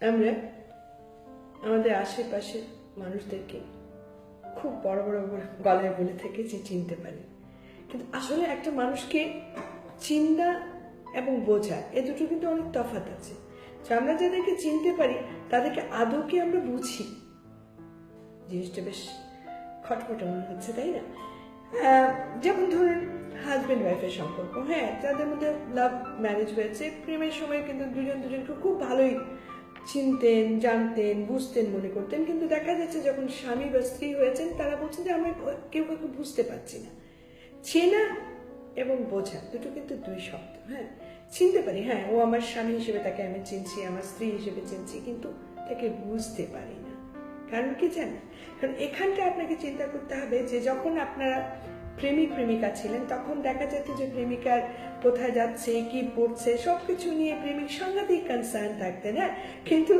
আমরা আমাদের আশেপাশে মানুষদেরকে খুব বড় বড় গলায় বলে থেকে যে চিনতে পারি। কিন্তু আসলে একটা মানুষকে চিন্তা এবং বোঝা, এ দুটো কিন্তু অনেক তফাৎ আছে। আমরা যাদেরকে চিনতে পারি, তাদেরকে আদৌ কি আমরা বুঝি? জিনিসটা বেশ খটখটে মনে হচ্ছে, তাই না? যেমন ধরুন হাজবেন্ড ওয়াইফের সম্পর্ক। হ্যাঁ যাদের মধ্যে লাভ ম্যারেজ হয়েছে, প্রেমের সময় কিন্তু দুজন দুজনকে খুব ভালোই চিনতেন, জানতেন, বুঝতেন, মনে করতেন। কিন্তু দেখা যাচ্ছে যখন স্বামী বা স্ত্রী হয়েছেন, তারা বলছেন যে আমরা কেউ কাউকে বুঝতে পারছি না। চেনা এবং বোঝা, দুটো কিন্তু দুই শব্দ হ্যাঁ? চিনতে পারি হ্যাঁ ও আমার স্বামী হিসেবে তাকে আমি চিনছি, আমার স্ত্রী হিসেবে চিনছি, কিন্তু তাকে বুঝতে পারি না। কারণ কি জানেন? কারণ এখানটা আপনাকে চিন্তা করতে হবে যে, যখন আপনারা প্রেমিক প্রেমিকা ছিলেন, তখন দেখা যেত যে প্রেমিকার কোথায় যাচ্ছে, কি পড়ছে, সবকিছু নিয়ে প্রেমিক সাংঘাতিক কনসার্ন থাকতেন হ্যাঁ? কিন্তু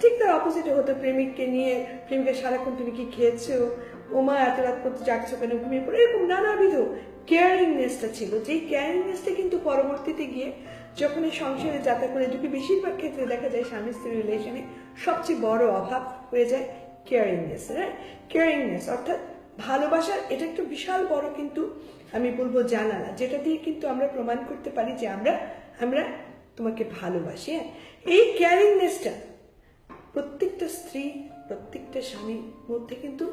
ঠিক তার অপোজিটে হতো, প্রেমিককে নিয়ে, প্রেমিকা সারাক্ষণ তুমি কি খেয়েছো? ওমা, এত রাত করতে যাচ্ছো কেন? ঘুমিয়ে পড়ে, এরকম নানাবিধ কেয়ারিংনেসটা ছিল। যেই কেয়ারিংনেসটা কিন্তু পরবর্তীতে গিয়ে যখন এই সংসারে যাত্রা করে ঢুকে বেশিরভাগ ক্ষেত্রে দেখা যায় স্বামী স্ত্রী রিলেশনে সবচেয়ে বড় অভাব হয়ে যায় কেয়ারিংনেস হ্যাঁ? কেয়ারিংনেস অর্থাৎ ভালোবাসার, এটা একটা বিশাল বড় কিন্তু আমি বলব জানালা, যেটা দিয়ে কিন্তু আমরা প্রমাণ করতে পারি যে আমরা আমরা তোমাকে ভালোবাসি হ্যাঁ? এই কেয়ারিংনেসটা প্রত্যেকটা স্ত্রী, প্রত্যেকটা স্বামীর মধ্যে কিন্তু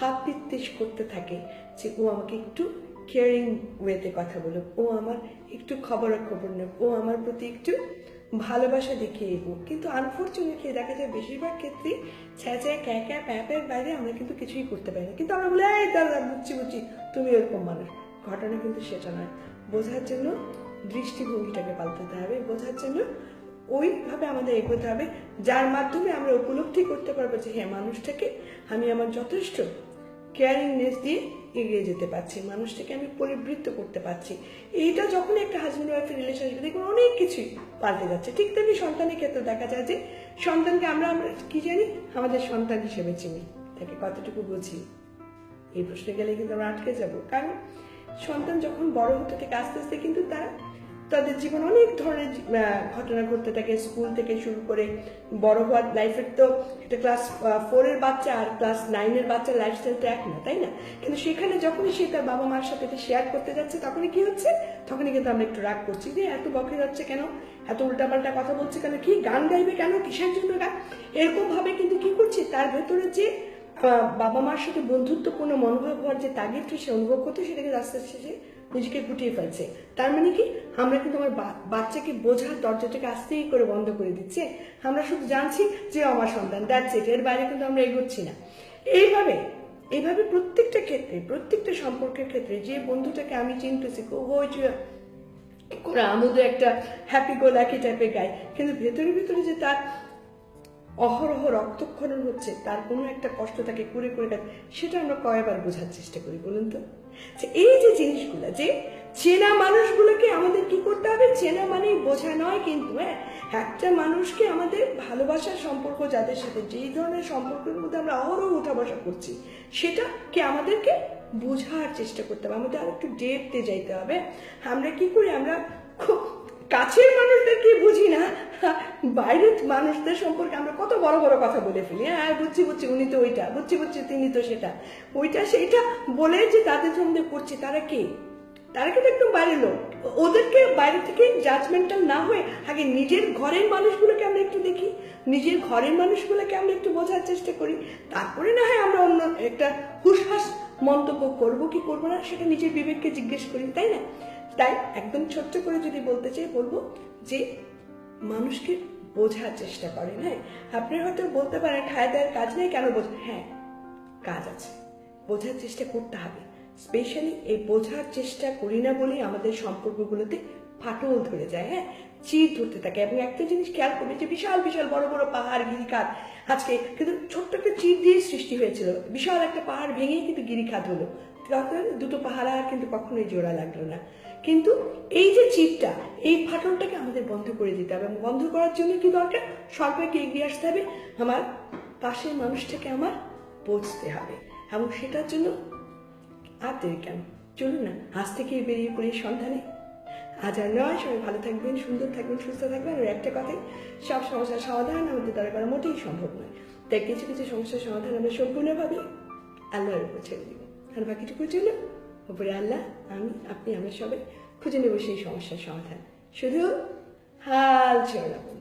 হাত নির্দেশ করতে থাকে যে ও আমাকে একটু কেয়ারিং ওয়েতে কথা বলুক, ও আমার একটু খবরাখবর নেব ও আমার প্রতি একটু ভালোবাসা দেখিয়ে এগো কিন্তু আনফর্চুনেটলি দেখা যায় বেশিরভাগ ক্ষেত্রে ছ্যাঁ ছ্যাঁ ক্যা ক্যা প্যাপের বাইরে আমরা কিন্তু কিছুই করতে পারি না। কিন্তু আমরা বলি, এই দাদা বুঝছি বুঝছি, তুমি এরকম মানুষ। ঘটনা কিন্তু সেটা নয়। বোঝার জন্য দৃষ্টিভঙ্গিটাকে পাল্টাতে হবে। বোঝার জন্য ওইভাবে আমাদের এগোতে হবে, যার মাধ্যমে আমরা উপলব্ধি করতে পারব যে হ্যাঁ মানুষটাকে আমি আমার যথেষ্ট কেয়ারিংনেস দিয়ে এগিয়ে যেতে পারছি, মানুষটাকে আমি পরিবৃত্ত করতে পারছি। এইটা যখন একটা হাজব্যান্ড ওয়াইফের রিলেশনশিপ দেখুন অনেক কিছুই পাল্টে যাচ্ছে। ঠিক তেমনি সন্তানের ক্ষেত্রে দেখা যায় যে সন্তানকে আমরা আমরা কি জানি? আমাদের সন্তান হিসেবে চিনি। তাকে কতটুকু বুঝি? এই প্রশ্নে গেলে কিন্তু আমরা আটকে যাব। কারণ সন্তান যখন বড় হতে থেকে আস্তে আস্তে কিন্তু তারা তাদের জীবন অনেক ধরনের ঘটনা ঘটতে থাকে। স্কুল থেকে শুরু করে বড় হওয়ার লাইফের তো একটা ক্লাস ফোরের বাচ্চা আর ক্লাস নাইনের বাচ্চার লাইফস্টাইল তো এক না, তাই না? কিন্তু সেখানে যখনই সে তার বাবা মার সাথে শেয়ার করতে যাচ্ছে, তখনই কি হচ্ছে? তখনই কিন্তু আমরা একটু রাগ করছি যে এত বকে যাচ্ছে কেন? এত উল্টাপাল্টা কথা বলছে কেন? কি গান গাইবে কেন? কিসের জন্য গান? এরকম ভাবে কিন্তু কি করছি? তার ভেতরে যে বাবা মার সাথে বন্ধুত্বপূর্ণ মনোভাব হওয়ার যে তাগিদটা সে অনুভব করতো সেটাকে আস্তে আস্তে সে নিজেকে গুটিয়ে ফেলছে। তার মানে কি? আমরা কিন্তু আমার বাচ্চাকে বোঝার দরজাটাকে আস্তেই করে বন্ধ করে দিচ্ছে। আমরা শুধু জানছি যে আমার সন্তান দ্যাটস ইট এর বাইরে কিন্তু আমরা এগোচ্ছি না। এইভাবে এইভাবে প্রত্যেকটা ক্ষেত্রে, প্রত্যেকটা সম্পর্কের ক্ষেত্রে যে বন্ধুটাকে আমি চিনতেছি হয়েছে করে আমোদে একটা হ্যাপি গো লাকি টাইপের গায় কিন্তু ভেতরে ভেতরে যে তার অহরহ রক্তক্ষরণ হচ্ছে, তার কোনো একটা কষ্ট তাকে করে করে দেয়, সেটা আমরা কয়বার বোঝার চেষ্টা করি বলুন তো? এই যে জিনিসগুলো, যে চেনা মানুষগুলোকে আমাদের কি করতে হবে? চেনা মানেই বোঝা নয় কিন্তু হ্যাঁ একটা মানুষকে আমাদের ভালোবাসার সম্পর্ক, যাদের সাথে যেই ধরনের সম্পর্কের মধ্যে আমরা অহরহ উঠা বসা করছি, সেটাকে আমাদেরকে বোঝার চেষ্টা করতে হবে, আমাদের আর একটু ডেপতে যাইতে হবে। আমরা কি করি? আমরা খুব কাছের মানুষদেরকে বুঝি না বাইরের মানুষদের সম্পর্কে আমরা কত বড় বড় কথা বলে ফেলি। হ্যাঁ বুঝছি বুঝছি, উনি তো ওইটা, বুঝছি বুঝছি, তিনি তো সেটা। ওইটা, সেইটা বলে যে তাদের সঙ্গে করছে, তারা কে? তারা কিন্তু একদম বাইরের লোক। ওদেরকে বাইরে থেকে জাজমেন্টাল না হয়ে আগে নিজের ঘরের মানুষগুলোকে আমরা একটু দেখি, নিজের ঘরের মানুষগুলোকে আমরা একটু বোঝার চেষ্টা করি। তারপরে না হয় আমরা অন্য একটা হুসহাস মন্তব্য করব কি করব না, সেটা নিজের বিবেককে জিজ্ঞেস করি, তাই না? তাই একদম ছোট্ট করে যদি বলতে চাই, বলব যে মানুষকে বোঝার চেষ্টা করেন হ্যাঁ আপনি হয়তো বলতে পারেন খায় দেওয়ার কাজ নেই কেন বোঝেন হ্যাঁ কাজ আছে। বোঝার চেষ্টা করতে হবে। স্পেশালি এই বোঝার চেষ্টা করি না বলেই আমাদের সম্পর্কগুলোতে ফাটল ধরে যায় হ্যাঁ? চির ধরতে থাকে এবং একটা জিনিস খেয়াল করবে যে বিশাল বিশাল বড় বড় পাহাড়, গিরিখাত আজকে কিন্তু ছোট্ট একটা চির দিয়ে সৃষ্টি হয়েছিল। বিশাল একটা পাহাড় ভেঙেই কিন্তু গিরিখাত হলো দুটো পাহারা কিন্তু কখনোই জোড়া লাগল না। কিন্তু এই যে চিপটা, এই ফাটলটাকে আমাদের বন্ধ করে দিতে হবে এবং বন্ধ করার জন্য কি দরকার? সরকারকে এগিয়ে আসতে হবে। আমার পাশের মানুষটাকে আমার বুঝতে হবে এবং সেটার জন্য আর দেরি কেন? চলুন না, আজ থেকেই বেরিয়ে পড়ি সন্ধানে। আজ আর নয়, সবাই ভালো থাকবেন, সুন্দর থাকবেন, সুস্থ থাকবেন। আর একটা কথাই, সব সমস্যার সমাধান আমাদের দ্বারা করা মোটেই সম্ভব নয়। তাই কিছু কিছু সমস্যার সমাধান আমরা সম্পূর্ণভাবে আল্লাহর ছেড়ে দিব। আর বাকিটুকু জন্য ওপরে আল্লাহ, আমি, আপনি, আমরা সবাই খুঁজে নেব সেই সমস্যার সমাধান। শুধু হাল ছেড়ে রাখব